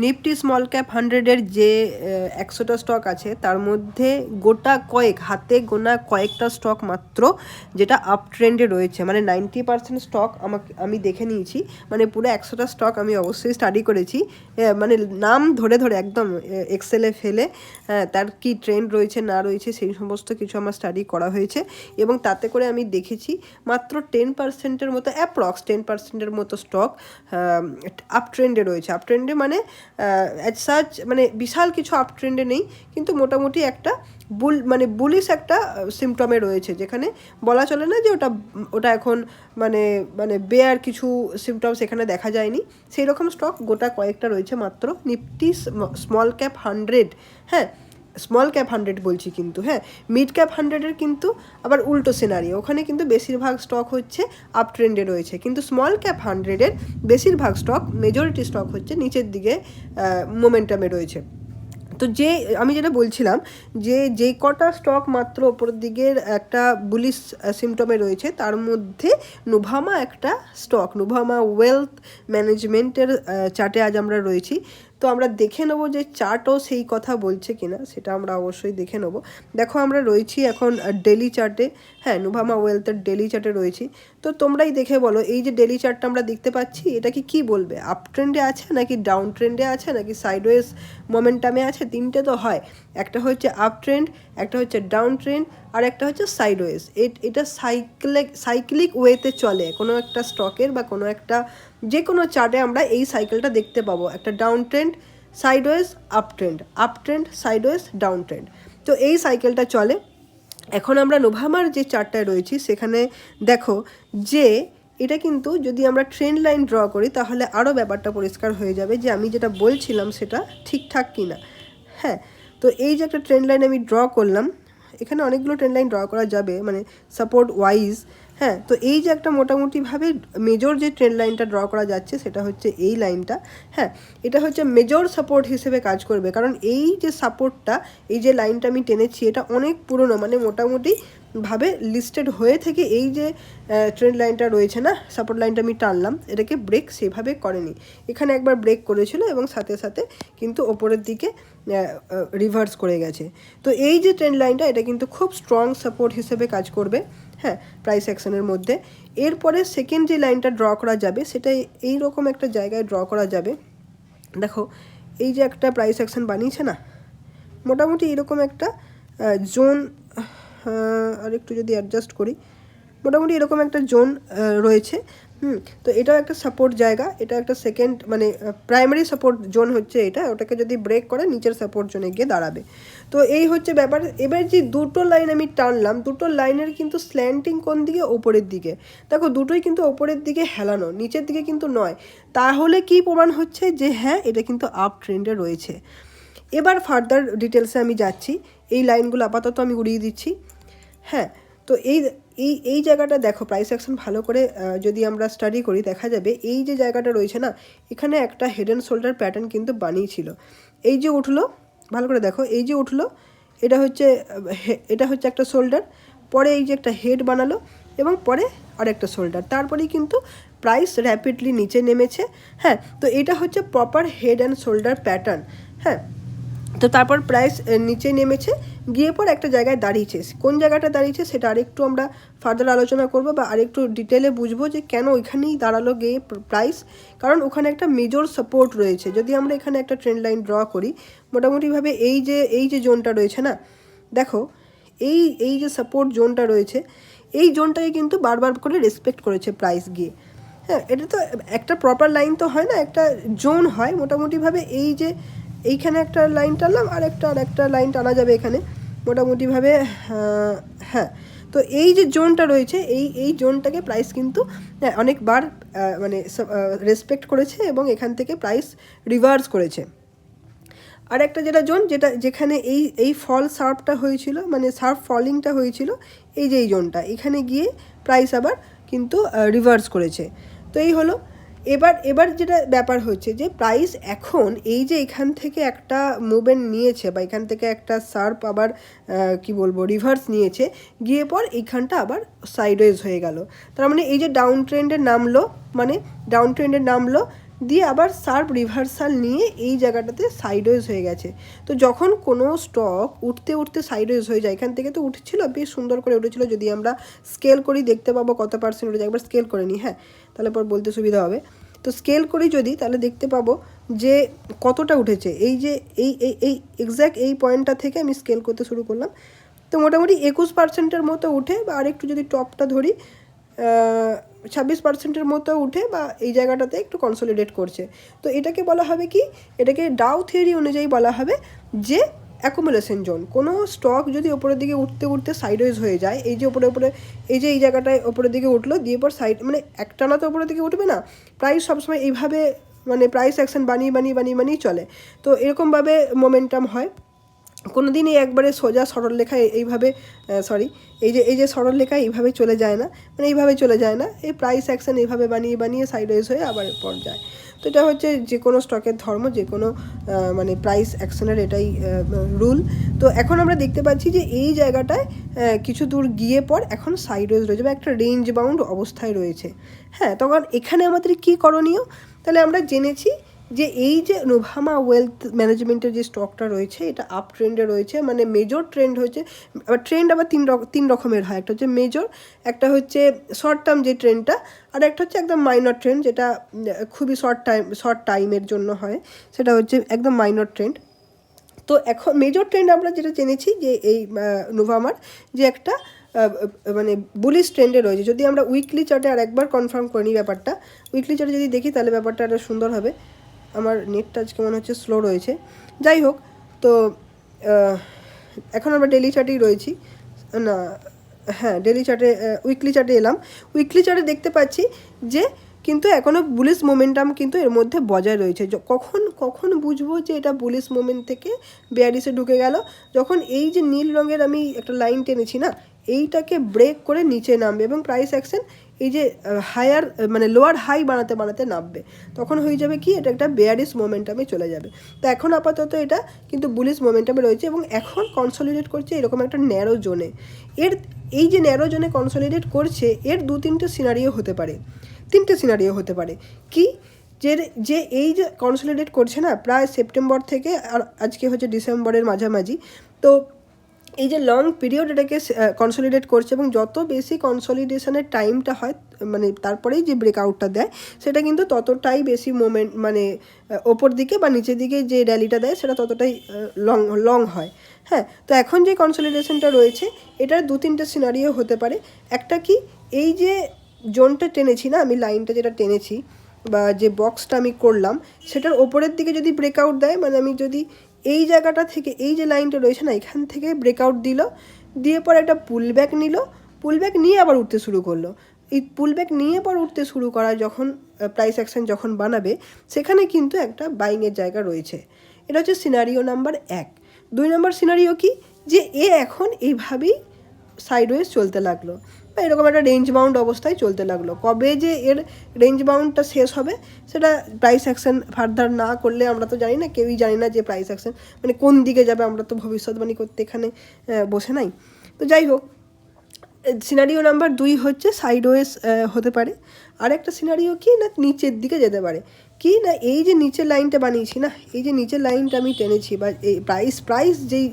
Nifty small cap হান্ড্রেডের যে একশোটা স্টক আছে, তার মধ্যে গোটা কয়েক, হাতে গোনা কয়েকটা স্টক মাত্র, যেটা আপ ট্রেন্ডে রয়েছে। মানে নাইনটি পার্সেন্ট স্টক আমাকে, আমি দেখে নিয়েছি। মানে পুরো একশোটা স্টক আমি অবশ্যই স্টাডি করেছি। মানে নাম ধরে ধরে একদম এক্সেলে ফেলে তার কি ট্রেন্ড রয়েছে, না রয়েছে, সেই সমস্ত কিছু আমার স্টাডি করা হয়েছে। এবং তাতে করে আমি দেখেছি মাত্র টেন পার্সেন্টের মতো, অ্যাপ্রক্স টেন পার্সেন্টের মতো স্টক আপ ট্রেন্ডে রয়েছে। আপ ট্রেন্ডে মানে অ্যাজ সাচ মানে বিশাল কিছু আপ ট্রেন্ডে নেই, কিন্তু মোটামুটি একটা বুল মানে বুলিশ একটা সিমটমে রয়েছে, যেখানে বলা চলে না যে ওটা ওটা এখন মানে মানে বেয়ার কিছু সিমটমস এখানে দেখা যায়নি। সেই রকম স্টক গোটা কয়েকটা রয়েছে মাত্র, নিফটি স্মল ক্যাপ হান্ড্রেড হ্যাঁ? স্মল ক্যাপ হান্ড্রেড বলছি কিন্তু হ্যাঁ? মিড ক্যাপ হান্ড্রেডের কিন্তু আবার উল্টো সিনারি ওখানে কিন্তু বেশিরভাগ স্টক হচ্ছে আপ ট্রেন্ডে রয়েছে। কিন্তু স্মল ক্যাপ হান্ড্রেডের বেশিরভাগ স্টক মেজরিটি স্টক হচ্ছে নিচের দিকে মোমেন্টামে রয়েছে। তো যে, আমি যেটা বলছিলাম যে যে কটা স্টক মাত্র ওপরের দিকের একটা বুলিশ সিমটমে রয়েছে, তার মধ্যে নুভামা একটা স্টক নুভামা ওয়েলথ ম্যানেজমেন্টের চার্টে আজ আমরা রয়েছি। তো আমরা দেখে নেব যে চার্টও সেই কথা বলছে কিনা, সেটা আমরা অবশ্যই দেখে নেব। দেখো আমরা রয়েছি এখন ডেলি চার্টে হ্যাঁ নুভামা ওয়েলথের ডেলি চার্টে রয়েছি। তো তোমরাই দেখে বলো, এই যে ডেলি চার্টটা আমরা দেখতে পাচ্ছি, এটা কি কী বলবে? আপ ট্রেন্ডে আছে নাকি ডাউন ট্রেন্ডে আছে নাকি সাইডওয়েজ মোমেন্টামে আছে? তিনটে তো হয়। একটা হচ্ছে আপ ট্রেন্ড, একটা হচ্ছে ডাউন ট্রেন্ড আর একটা হচ্ছে সাইডওয়েজ এট, এটা সাইক্লিক সাইক্লিক ওয়েতে চলে। কোনো একটা স্টকের বা কোনো একটা যে কোনো চার্টে আমরা এই সাইকেলটা দেখতে পাবো। একটা down trend sideways up trend up trend sideways down trend তো এই সাইকেলটা চলে। এখন আমরা নোভামার যে চার্টটায় রয়েছি, সেখানে দেখো যে এটা কিন্তু যদি আমরা ট্রেন্ড লাইন ড্র করি, তাহলে আরও ব্যাপারটা পরিষ্কার হয়ে যাবে যে আমি যেটা বলছিলাম সেটা ঠিকঠাক কিনা। হ্যাঁ তো এই যে একটা ট্রেন্ড লাইন আমি ড্র করলাম এখানে অনেকগুলো ট্রেন লাইন ড্র করা যাবে মানে সাপোর্ট ওয়াইজ হ্যাঁ তো এই যে একটা মোটামুটিভাবে মেজর যে ট্রেন লাইনটা ড্র করা যাচ্ছে সেটা হচ্ছে এই লাইনটা হ্যাঁ এটা হচ্ছে মেজর সাপোর্ট হিসেবে কাজ করবে। কারণ এই যে সাপোর্টটা এই যে লাইনটা আমি টেনেছি, এটা অনেক পুরনো মানে মোটামুটি ভাবে লিস্টেড হয়ে থেকে এই যে ট্রেন্ড লাইনটা রয়েছে না সাপোর্ট লাইনটা আমি টানলাম, এটাকে ব্রেক সেভাবে করেনি। এখানে একবার ব্রেক করেছিল এবং সাথে সাথে কিন্তু ওপরের দিকে রিভার্স করে গেছে। তো এই যে ট্রেন্ড লাইনটা এটা কিন্তু খুব স্ট্রং সাপোর্ট হিসেবে কাজ করবে হ্যাঁ প্রাইস অ্যাকশনের মধ্যে। এরপরে সেকেন্ড যে লাইনটা ড্র করা যাবে, সেটা এই রকম একটা জায়গায় ড্র করা যাবে। দেখো, এই যে একটা প্রাইস অ্যাকশন বানিয়েছে না, মোটামুটি এরকম একটা জোন আর একটু যদি অ্যাডজাস্ট করি। মোটামুটি এরকম একটা জোন রয়েছে। হুম, তো এটাও একটা সাপোর্ট জায়গা। এটা একটা সেকেন্ড মানে প্রাইমারি সাপোর্ট জোন হচ্ছে এটা। ওটাকে যদি ব্রেক করে, নিচের সাপোর্ট জোনে গিয়ে দাঁড়াবে। তো এই হচ্ছে ব্যাপার। এবার যে দুটো লাইন আমি টানলাম, দুটো লাইনের কিন্তু স্ল্যান্টিং কোন দিকে? ওপরের দিকে। দেখো, দুটোই কিন্তু ওপরের দিকে হেলানো, নিচের দিকে কিন্তু নয়। তাহলে কি প্রমাণ হচ্ছে? যে হ্যাঁ এটা কিন্তু আপ ট্রেন্ডে রয়েছে। এবার ফার্দার ডিটেলসে আমি যাচ্ছি। এই লাইনগুলো আপাতত আমি উড়িয়ে দিচ্ছি। হ্যাঁ তো এই এই এই জায়গাটা দেখো প্রাইস অ্যাকশন ভালো করে যদি আমরা স্টাডি করি, দেখা যাবে এই যে জায়গাটা রয়েছে না, এখানে একটা হেড অ্যান্ড শোল্ডার প্যাটার্ন কিন্তু বানিয়েছিল। এই যে উঠল, ভালো করে দেখো, এই যে উঠল, এটা হচ্ছে এটা হচ্ছে একটা শোল্ডার পরে এই যে একটা হেড বানালো, এবং পরে আরেকটা শোল্ডার তারপরেই কিন্তু প্রাইস র্যাপিডলি নিচে নেমেছে। হ্যাঁ তো এটা হচ্ছে proper head and shoulder pattern হ্যাঁ তো তারপর প্রাইস নিচে নেমেছে, গিয়ে পর একটা জায়গায় দাঁড়িয়েছে। কোন জায়গাটা দাঁড়িয়েছে সেটা আরেকটু আমরা ফার্দার আলোচনা করব বা আরেকটু ডিটেলে বুঝব যে কেন ওইখানেই দাঁড়াল গিয়ে প্রাইস কারণ ওখানে একটা মেজর সাপোর্ট রয়েছে। যদি আমরা এখানে একটা ট্রেন্ড লাইন ড্র করি, মোটামুটিভাবে এই যে এই যে জোনটা রয়েছে না, দেখো, এই এই যে সাপোর্ট জোনটা রয়েছে, এই জোনটাকে কিন্তু বারবার করে রেসপেক্ট করেছে প্রাইস গিয়ে। হ্যাঁ এটা তো একটা প্রপার লাইন তো হয় না, একটা জোন হয়। মোটামুটিভাবে এই যে এইখানে একটা লাইন টানলাম আর একটা আর একটা লাইন টানা যাবে এখানে। মোটামুটিভাবে হ্যাঁ। তো এই যে জোনটা রয়েছে এই এই জোনটাকে প্রাইস কিন্তু হ্যাঁ, অনেকবার মানে রেসপেক্ট করেছে এবং এখান থেকে প্রাইস রিভার্স করেছে। আর একটা যেটা জোন যেটা যেখানে এই এই ফল সার্ফটা হয়েছিল মানে সার্ফ ফলিংটা হয়েছিল এই যে এই জোনটা এখানে গিয়ে প্রাইস আবার কিন্তু রিভার্স করেছে। তো এই হলো এবার এবার যেটা ব্যাপার হচ্ছে যে প্রাইস এখন এই যে এখান থেকে একটা মুভমেন্ট নিয়েছে বা এখান থেকে একটা সার্প আবার কি বলব রিভার্স নিয়েছে, গিয়ে পর এইখানটা আবার সাইডওয়েজ হয়ে গেল। তার মানে এই যে ডাউন ট্রেন্ডে নামলো মানে ডাউন ট্রেন্ডে নামলো দিয়ে আবার শার্প রিভার্সাল নিয়ে এই জায়গাটাতে সাইডওয়েজ হয়ে গেছে। তো যখন কোনো স্টক উঠতে উঠতে সাইডওয়েজ হয়ে যায়, এখান থেকে তো উঠছিল, বেশ সুন্দর করে উঠেছিল। যদি আমরা স্কেল করি, দেখতে পাবো কত পার্সেন্ট উঠেছে। একবার স্কেল করে নিই হ্যাঁ? তাহলে পর বলতে সুবিধা হবে। তো স্কেল করি যদি, তাহলে দেখতে পাবো যে কতটা উঠেছে। এই যে, এই এই এই এক্স্যাক্ট এই পয়েন্টটা থেকে আমি স্কেল করতে শুরু করলাম। তো মোটামুটি একুশ পার্সেন্টের মতো উঠে, বা আরেকটু যদি টপটা ধরি ছাব্বিশ পার্সেন্টের মতো উঠে বা এই জায়গাটাতে একটু কনসলিডেট করছে। তো এটাকে বলা হবে কি? এটাকে ডাউ থিওরি অনুযায়ী বলা হবে যে অ্যাকুমুলেশন জোন কোনো স্টক যদি ওপরের দিকে উঠতে উঠতে সাইডওয়েজ হয়ে যায়, এই যে ওপরে ওপরে, এই যে এই জায়গাটায় ওপরের দিকে উঠল, দিয়ে পর সাইড মানে একটানা তো ওপরের দিকে উঠবে না প্রাইস সবসময় এইভাবে মানে প্রাইস অ্যাকশন বানিয়ে বানিয়ে বানিয়ে বানিয়ে চলে। তো এরকমভাবে মোমেন্টাম হয়। কোনো দিনই একবারে সোজা সরল লেখা এইভাবে সরি এই যে এই যে সরল লেখা এইভাবে চলে যায় না মানে এইভাবে চলে যায় না, এই প্রাইস অ্যাকশন এইভাবে বানিয়ে বানিয়ে সাইডওয়েজ হয়ে আবার পর যায়। তো এটা হচ্ছে যে কোনো স্টকের ধর্ম, যে কোনো মানে প্রাইস অ্যাকশনের এটাই রুল তো এখন আমরা দেখতে পাচ্ছি যে এই জায়গাটায় কিছু দূর গিয়ে পর এখন সাইডওয়েজ রয়েছে বা একটা রেঞ্জ বাউন্ড অবস্থায় রয়েছে। হ্যাঁ তখন এখানে আমাদের কী করণীয়? তাহলে আমরা জেনেছি যে এই যে নোভামা ওয়েলথ ম্যানেজমেন্টের যে স্টকটা রয়েছে, এটা আপ ট্রেন্ডে রয়েছে মানে মেজর ট্রেন্ড হচ্ছে, আবার ট্রেন্ড আবার তিন তিন রকমের হয়। একটা হচ্ছে মেজর একটা হচ্ছে শর্ট টার্ম যে ট্রেন্ডটা আর একটা হচ্ছে একদম মাইনর ট্রেন্ড যেটা খুবই শর্ট টাইম শর্ট টাইমের জন্য হয়, সেটা হচ্ছে একদম মাইনর ট্রেন্ড তো এখন মেজর ট্রেন্ড আমরা যেটা জেনেছি যে এই নোভামার যে একটা মানে বুলিশ ট্রেন্ডে রয়েছে। যদি আমরা উইকলি চার্টে আর একবার কনফার্ম করে নিই ব্যাপারটা উইকলি চার্টে যদি দেখি তাহলে ব্যাপারটা আরও সুন্দর হবে। আমার নেটটা আজকে মনে হচ্ছে স্লো রয়েছে। যাই হোক, তো এখন আমরা ডেলি চার্টেই রয়েছি। না হ্যাঁ ডেলি চার্টে উইকলি চার্টে এলাম। উইকলি চার্টে দেখতে পাচ্ছি যে, কিন্তু এখনও বুলিশ মোমেন্টাম কিন্তু এর মধ্যে বজায় রয়েছে। কখন কখন বুঝব যে এটা বুলিশ মোমেন্ট থেকে বেয়ারিসে ঢুকে গেল? যখন এই যে নীল রঙের আমি একটা লাইন টেনেছি না, এইটাকে ব্রেক করে নিচে নামবে এবং প্রাইস অ্যাকশন এই যে হায়ার মানে লোয়ার হাই বানাতে বানাতে নামবে। তখন হয়ে যাবে কি? এটা একটা বেয়ারিস মোমেন্টামে চলে যাবে। তো এখন আপাতত এটা কিন্তু বুলিশ মোমেন্টামে রয়েছে এবং এখন কনসলিডেট করছে এরকম একটা ন্যারো জোনে এর, এই যে ন্যারো জোনে কনসলিডেট করছে, এর দু তিনটে সিনারিও হতে পারে। তিনটে সিনারিও হতে পারে। কি? যে যে এই যে কনসলিডেট করছে না, প্রায় সেপ্টেম্বর থেকে আর আজকে হচ্ছে ডিসেম্বরের মাঝামাঝি। তো এই যে লং পিরিয়ড এটাকে কনসলিডেট করছে এবং যত বেশি কনসলিডেশনের টাইমটা হয় মানে তারপরেই যে ব্রেকআউটটা দেয়, সেটা কিন্তু ততটাই বেশি মোমেন্ট মানে ওপর দিকে বা নিচের দিকে যে র্যালিটা দেয়, সেটা ততটাই লং লং হয়। হ্যাঁ তো এখন যে কনসলিডেশনটা রয়েছে, এটার দু তিনটে সিনারিও হতে পারে। একটা কি, এই যে জোনটা টেনেছি না, আমি লাইনটা যেটা টেনেছি বা যে বক্সটা আমি করলাম, সেটার ওপরের দিকে যদি ব্রেকআউট দেয় মানে আমি যদি এই জায়গাটা থেকে, এই যে লাইনটা রয়েছে না, এখান থেকে ব্রেকআউট দিল, দিয়ে পরে একটা পুল পুলব্যাক নিল। পুল পুলব্যাক নিয়ে আবার উঠতে শুরু করল। এই পুল পুলব্যাক নিয়ে পর উঠতে শুরু করা যখন প্রাইস অ্যাকশন যখন বানাবে, সেখানে কিন্তু একটা বাইংয়ের জায়গা রয়েছে। এটা হচ্ছে সিনারিও নাম্বার এক। দুই নম্বর সিনারিও কি? যে এ এখন এইভাবেই সাইডওয়েজ চলতে লাগল। বা এরকম একটা রেঞ্জ বাউন্ড অবস্থায় চলতে লাগল। কবে যে এর রেঞ্জ বাউন্ডটা শেষ হবে, সেটা প্রাইস অ্যাকশন ফার্দার না করলে আমরা তো জানি না, কেউই জানি না যে প্রাইস অ্যাকশন মানে কোন দিকে যাবে আমরা তো ভবিষ্যৎবাণী করতে এখানে বসে নাই। তো যাই হোক সিনারিও নাম্বার দুই হচ্ছে সাইডওয়েজ হতে পারে। আর একটা সিনারিও কি না, নিচের দিকে যেতে পারে। কি না, এই যে নিচের লাইনটা বানিয়েছি না, এই যে নিচের লাইনটা আমি টেনেছি, বা এই প্রাইস প্রাইস যেই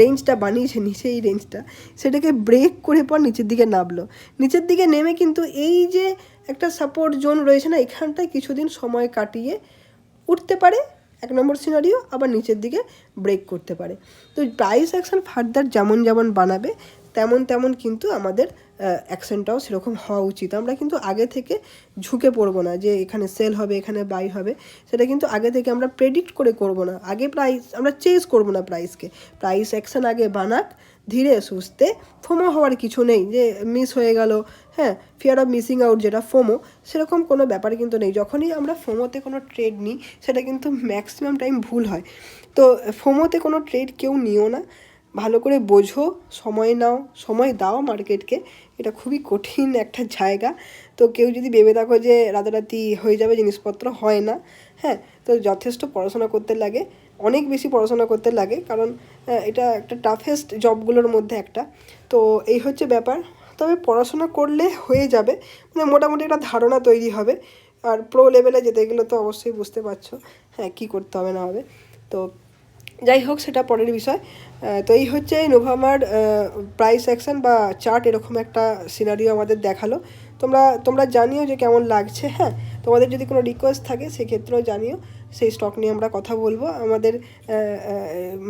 রেঞ্জটা বানিয়েছে, নিচে এই রেঞ্জটা সেটাকে ব্রেক করে পর নিচের দিকে নামলো। নিচের দিকে নেমে কিন্তু এই যে একটা সাপোর্ট জোন রয়েছে না, এখানটায় কিছুদিন সময় কাটিয়ে উঠতে পারে, এক নম্বর সিনারিও আবার নিচের দিকে ব্রেক করতে পারে। তো প্রাইস অ্যাকশন ফার্দার যেমন যেমন বানাবে তেমন তেমন কিন্তু আমাদের অ্যাকশনটাও সেরকম হওয়া উচিত। আমরা কিন্তু আগে থেকে ঝুঁকে পড়ব না যে এখানে সেল হবে, এখানে বাই হবে। সেটা কিন্তু আগে থেকে আমরা প্রেডিক্ট করে করব না। আগে প্রাইস আমরা চেঞ্জ করব না প্রাইসকে প্রাইস অ্যাকশন আগে বানাক, ধীরে সুস্থে। ফোমো হওয়ার কিছু নেই যে মিস হয়ে গেল হ্যাঁ ফিয়ার অফ মিসিং আউট যেটা ফোমো সেরকম কোনো ব্যাপার কিন্তু নেই। যখনই আমরা ফোমোতে কোনো ট্রেড নিই, সেটা কিন্তু ম্যাক্সিমাম টাইম ভুল হয়। তো ফোমোতে কোনো ট্রেড কেউ নিও না। ভালো করে বোঝো, সময় নাও, সময় দাও মার্কেটকে। এটা খুবই কঠিন একটা জায়গা। তো কেউ যদি ভেবে থাকো যে রাতারাতি হয়ে যাবে, জিনিসপত্র হয় না হ্যাঁ তো যথেষ্ট পড়াশোনা করতে লাগে। অনেক বেশি পড়াশোনা করতে লাগে, কারণ এটা একটা টাফেস্ট জবগুলোর মধ্যে একটা। তো এই হচ্ছে ব্যাপার। তবে পড়াশোনা করলে হয়ে যাবে। মানে মোটামুটি একটা ধারণা তৈরি হবে। আর প্রো লেভেলে যেতে গেলে তো অবশ্যই বুঝতে পারছ হ্যাঁ কী করতে হবে না হবে। তো যাই হোক, সেটা পরের বিষয়। তো এই হচ্ছে নোভামার প্রাইস অ্যাকশন বা চার্ট এরকম একটা সিনারিও আমাদের দেখাল। তোমরা তোমরা জানিও যে কেমন লাগছে হ্যাঁ? তোমাদের যদি কোনো রিকোয়েস্ট থাকে, সেক্ষেত্রেও জানিও। সেই স্টক নিয়ে আমরা কথা বলব। আমাদের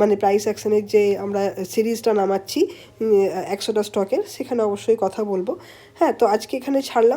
মানে প্রাইস অ্যাকশনের যে আমরা সিরিজটা নামাচ্ছি একশোটা স্টকের সেখানে অবশ্যই কথা বলব। হ্যাঁ তো আজকে এখানে ছাড়লাম।